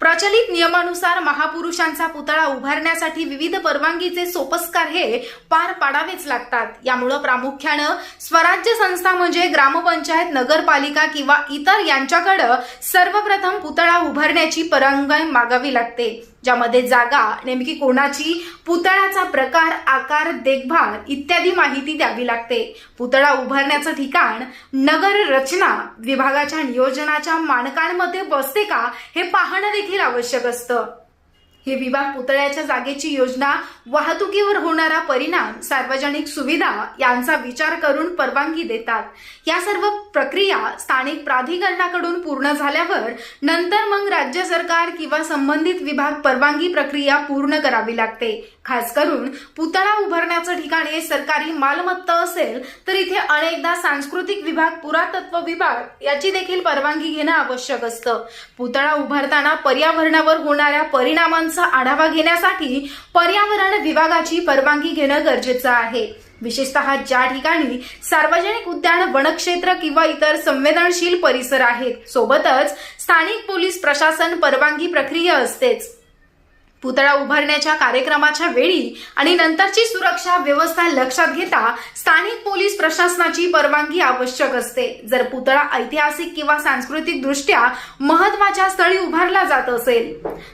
प्रचलित नियमानुसार महापुरुषांचा पुतळा उभारण्यासाठी विविध परवानगीचे सोपस्कार हे पार पाडावेच लागतात. यामुळं प्रामुख्यानं स्वराज्य संस्था म्हणजे ग्रामपंचायत नगरपालिका किंवा इतर यांच्याकडं सर्वप्रथम पुतळा उभारण्याची परवानगी मागावी लागते. ज्यामध्ये जागा नेमकी कोणाची पुतळ्याचा प्रकार आकार देखभाल इत्यादी माहिती द्यावी लागते. पुतळा उभारण्याचं ठिकाण नगर रचना विभागाच्या नियोजनाच्या मानकांमध्ये बसते का हे पाहणं देखील आवश्यक असतं. हे विभाग पुतळ्याच्या जागेची योजना वाहतुकीवर होणारा परिणाम सार्वजनिक सुविधा यांचा विचार करून परवानगी देतात. या सर्व प्रक्रिया स्थानिक प्राधिकरणाकडून पूर्ण झाल्यावर नंतर मग राज्य सरकार किंवा संबंधित विभाग परवानगी प्रक्रिया पूर्ण करावी लागते. खास करून पुतळा उभारण्याचं ठिकाण हे सरकारी मालमत्ता असेल तर इथे अनेकदा सांस्कृतिक विभाग पुरातत्व विभाग याची देखील परवानगी घेणं आवश्यक असतं. पुतळा उभारताना पर्यावरणावर होणाऱ्या परिणामांचा आढावा घेण्यासाठी पर्यावरण विभागाची परवानगी घेणं गरजेचं आहे. विशेषतः ज्या ठिकाणी सार्वजनिक उद्यान वनक्षेत्र किंवा इतर संवेदनशील परिसर आहेत सोबतच स्थानिक पोलीस प्रशासन परवानगी प्रक्रिया असतेच. पुतळा उभारण्याच्या कार्यक्रमाच्या वेळी आणि नंतरची सुरक्षा व्यवस्था लक्षात घेता स्थानिक पोलीस प्रशासनाची परवानगी आवश्यक असते. जर पुतळा ऐतिहासिक किंवा सांस्कृतिक दृष्ट्या महत्त्वाच्या स्थळी उभारला जात असेल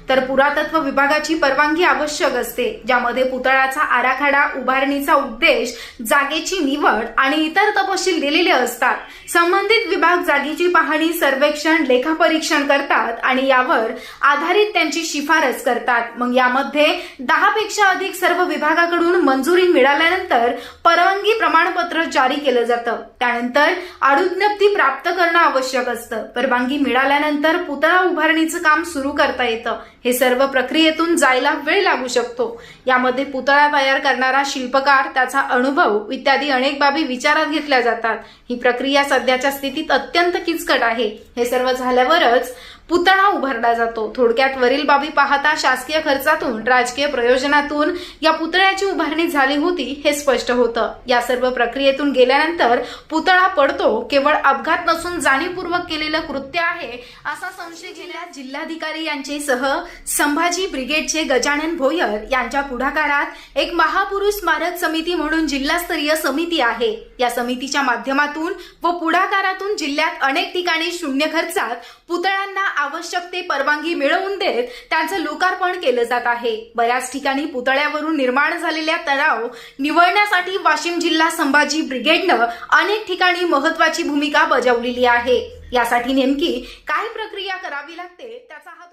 तर पुरातत्व विभागाची परवानगी आवश्यक असते ज्यामध्ये पुतळ्याचा आराखडा उभारणीचा उद्देश जागेची निवड आणि इतर तपशील दिलेले असतात. संबंधित विभाग जागेची पाहणी सर्वेक्षण लेखापरीक्षण करतात आणि यावर आधारित त्यांची शिफारस करतात. मग यामध्ये दहापेक्षा अधिक सर्व विभागाकडून मंजुरी मिळाल्यानंतर परवानगी प्रमाणपत्र जारी केलं जातं. त्यानंतर आडुज्ञप्ती प्राप्त करणं आवश्यक असतं. परवानगी मिळाल्यानंतर पुतळा उभारणीचं काम सुरू करता येतं. हे सर्व प्रक्रियेतून जायला वेळ लागू शकतो. यामध्ये पुतळा तयार करणारा शिल्पकार त्याचा अनुभव इत्यादी अनेक बाबी विचारात घेतल्या जातात. ही प्रक्रिया सध्याच्या स्थितीत अत्यंत किचकट आहे. हे सर्व झाल्यावरच पुतळा उभारला जातो. थोडक्यात वरील बाबी पाहता शासकीय खर्चातून राजकीय प्रयोजनातून या पुतळ्याची उभारणी झाली होती हे स्पष्ट होतं. या सर्व प्रक्रियेतून गेल्यानंतर पुतळा पडतो केवळ अपघात नसून जाणीवपूर्वक केलेलं कृत्य आहे असा संशय गेल्या जिल्हाधिकारी यांचे सह संभाजी ब्रिगेडचे गजानन भोयर यांच्या पुढाकारात एक महापुरुष स्मारक समिती म्हणून जिल्हास्तरीय समिती आहे. या समितीच्या माध्यमातून व पुढाकारातून जिल्ह्यात अनेक ठिकाणी शून्य खर्चात पुतळ्यांना आवश्यक ते परवानगी मिळवून देत त्यांचं लोकार्पण केलं जात आहे. बऱ्याच ठिकाणी पुतळ्यावरून निर्माण झालेल्या तणाव निवळण्यासाठी वाशिम जिल्हा संभाजी ब्रिगेडनं अनेक ठिकाणी महत्वाची भूमिका बजावलेली आहे. यासाठी नेमकी काय प्रक्रिया करावी लागते त्याचा हा